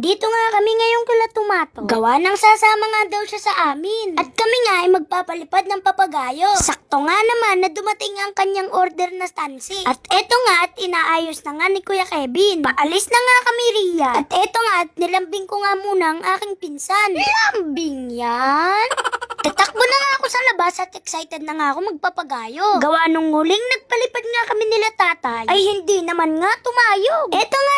Nandito nga kami ngayon kila Tomato. Gawa ng sasama nga daw siya sa amin. At kami nga ay magpapalipad ng papagayo. Sakto nga naman na dumating ang kanyang order na stansi. At eto nga at inaayos na nga ni Kuya Kevin. Paalis na nga kami Ria. At eto nga at nilambing ko nga muna ang aking pinsan. Lambing yan? Tatakbo na nga ako sa labas at excited na nga ako magpapagayo. Gawa nung huling nagpalipad nga kami nila tatay, ay hindi naman nga tumayog. Eto nga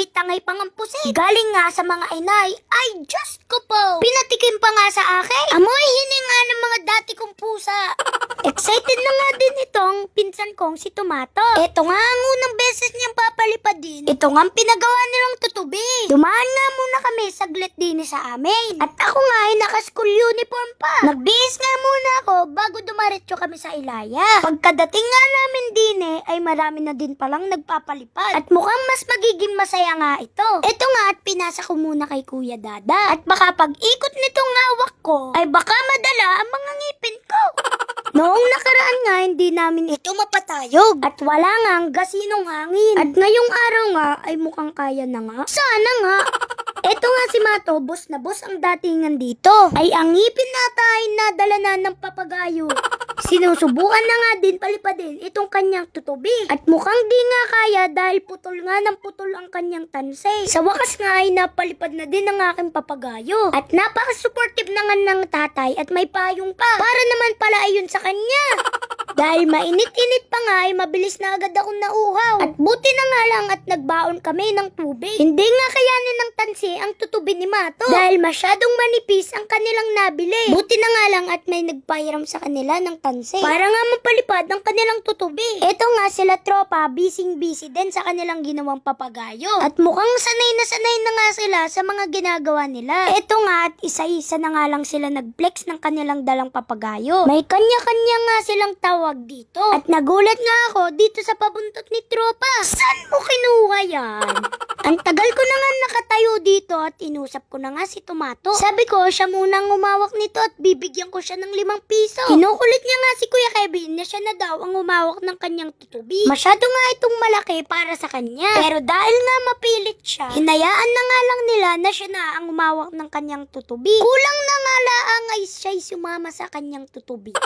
may tangay pang ang pusit. Galing nga sa mga inay, ay Diyos ko po. Pinatikim pa nga sa akin. Amoy hininga ng mga dati kong pusa. Excited na nga din itong pinsan kong si Tomato. Eto nga ang unang beses niyang papalipad din. Ito nga ang pinagawa nilang tutubi. Dumaan nga muna kami saglit din sa amin. At ako nga ay naka-school uniform pa. Nagbihis nga muna ako bago dumaretso kami sa Ilaya. Pagkadating nga namin din eh, ay marami na din palang nagpapalipad. At mukhang mas magiging masaya nga ito. Ito nga at pinasa ko muna kay Kuya Dada. At baka pag ikot nitong hawak ko, ay baka madala ang mga ngipin ko. Noong nakaraan nga, hindi namin ito mapatayog. At wala nga ang gasinong hangin. At ngayong araw nga, ay mukhang kaya na nga. Sana nga. Eto nga si Mato, boss na boss ang datingan dito. Ay ang ngipin nata ay nadala na ng papagayo. Sinusubukan na nga din palipadin itong kanyang tutubi. At mukhang di nga kaya dahil putol nga ng putol ang kanyang tansay. Sa wakas nga ay napalipad na din ang aking papagayo. At napaka-supportive na nga ng tatay at may payong pa. Para naman pala ayun sa kanya. Dahil mainit-init pa nga ay mabilis na agad akong nauhaw. At buti na nga lang at nagbaon kami ng tubig. Hindi nga kayanin ng tansi ang tutubi ni Mato. Dahil masyadong manipis ang kanilang nabili. Buti na nga lang at may nagpahiram sa kanila ng tansi. Para nga mapalipad ang kanilang tutubi. Ito nga sila tropa, bising-busy din sa kanilang ginawang papagayo. At mukhang sanay na sanay na nga sila sa mga ginagawa nila. Ito nga at isa-isa na nga lang sila nag-flex ng kanilang dalang papagayo. May kanya-kanya nga silang tawag dito. At nagulat nga ako dito sa pabuntot ni tropa. Saan mo kinuha yan? Ang tagal ko na nga nakatayo dito at inusap ko na nga si Tomato. Sabi ko, siya munang umawak nito at bibigyan ko siya ng limang piso. Kinukulit niya nga si Kuya Kevin na siya na daw ang umawak ng kanyang tutubi. Masyado nga itong malaki para sa kanya. Pero dahil nga mapilit siya, hinayaan na nga lang nila na siya na ang umawak ng kanyang tutubi. Kulang na nga laang ay siya'y sumama sa kanyang tutubi.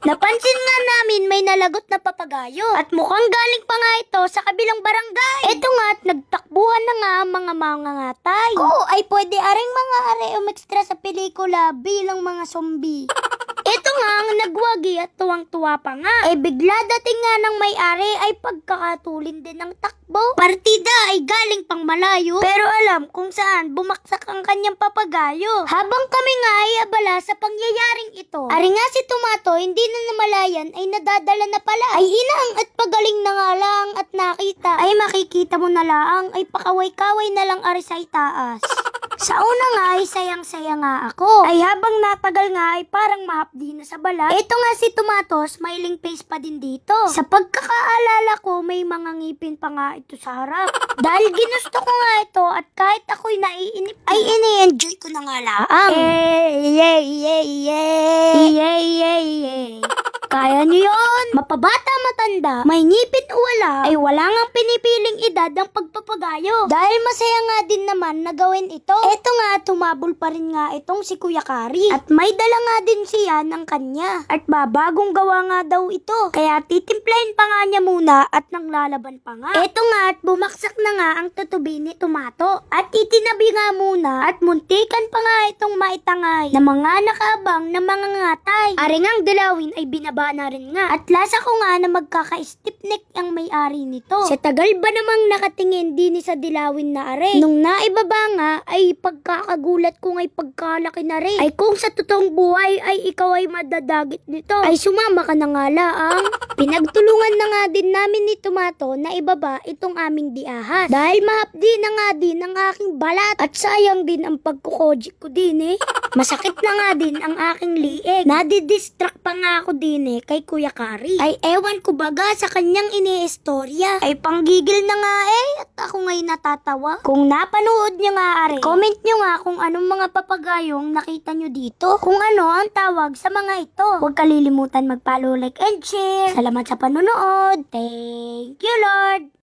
Napansin nga namin may nalagot na papagayo at mukhang galing pa nga ito sa kabilang barangay. Ito nga at nagtakbuhan na nga ang mga mangangatay. Oo, ay pwede aring mga are umextra sa pelikula bilang mga zombie. Ito nga ang nagwagi at tuwang-tuwa pa nga. Eh bigla dating nga ng may-ari ay pagkakatulin din ng takbo. Partida ay galing pang malayo. Pero alam kung saan bumaksak ang kanyang papagayo. Habang kami nga ay abala sa pangyayaring ito. Ari nga si Tomato hindi na namalayan ay nadadala na pala. Ay inang at pagaling na nga lang at nakita. Ay makikita mo na lang ay pakaway-kaway na lang ari sa itaas. Sa una nga ay sayang-saya nga ako. Ay habang natagal nga ay parang mahapdi na sa balat. Ito nga si Tomato, smiling face pa din dito. Sa pagkakaalala ko, may mga ngipin pa nga ito sa harap. Dahil ginusto ko nga ito at kahit ako'y naiinip, ay ini-enjoy ko na nga laang. Eh, yay, yay, yay, yay, yay, yay. Kaya niyo yun. Mapabata matanda, may ngipin o wala, ay wala nga pinipiling edad ang pagpapagayo. Dahil masaya nga din naman na gawin ito. Eto nga, tumabol pa rin nga itong si Kuya Kari. At may dala nga din siya ng kanya. At babagong gawa nga daw ito. Kaya titimplahin pa nga niya muna at nang lalaban pa nga. Eto nga at bumaksak na nga ang tutubi ni Tomato. At itinabi nga muna at muntikan pa nga itong maitangay na mga nakabang na mga ngatay. Aring ang dilawin ay binaba na rin nga. At lasa ko nga na magkaka-stiff neck ang may-ari nito. Sa tagal ba namang nakatingin din sa dilawin na are? Nung naibaba nga ay pagkakagulat ko nga'y pagkalaki na rin. Ay kung sa totoong buhay ay ikaw ay madadagit nito. Ay sumama ka na nga laang. Pinagtulungan na nga din namin ni Tomato na ibaba itong aming diahas. Dahil mahapdi na nga din ang aking balat. At sayang din ang pagkukojik ko din eh. Masakit na nga din ang aking liig. Nadidistract pa nga ako din eh kay Kuya Kari. Ay ewan ko baga sa kanyang iniistorya. Ay panggigil na nga eh at ako nga'y natatawa. Kung napanood nyo nga are, comment nyo nga kung anong mga papagayong nakita nyo dito. Kung ano ang tawag sa mga ito. Huwag kalilimutan mag-follow, like, and share. Salamat sa panonood. Thank you, Lord.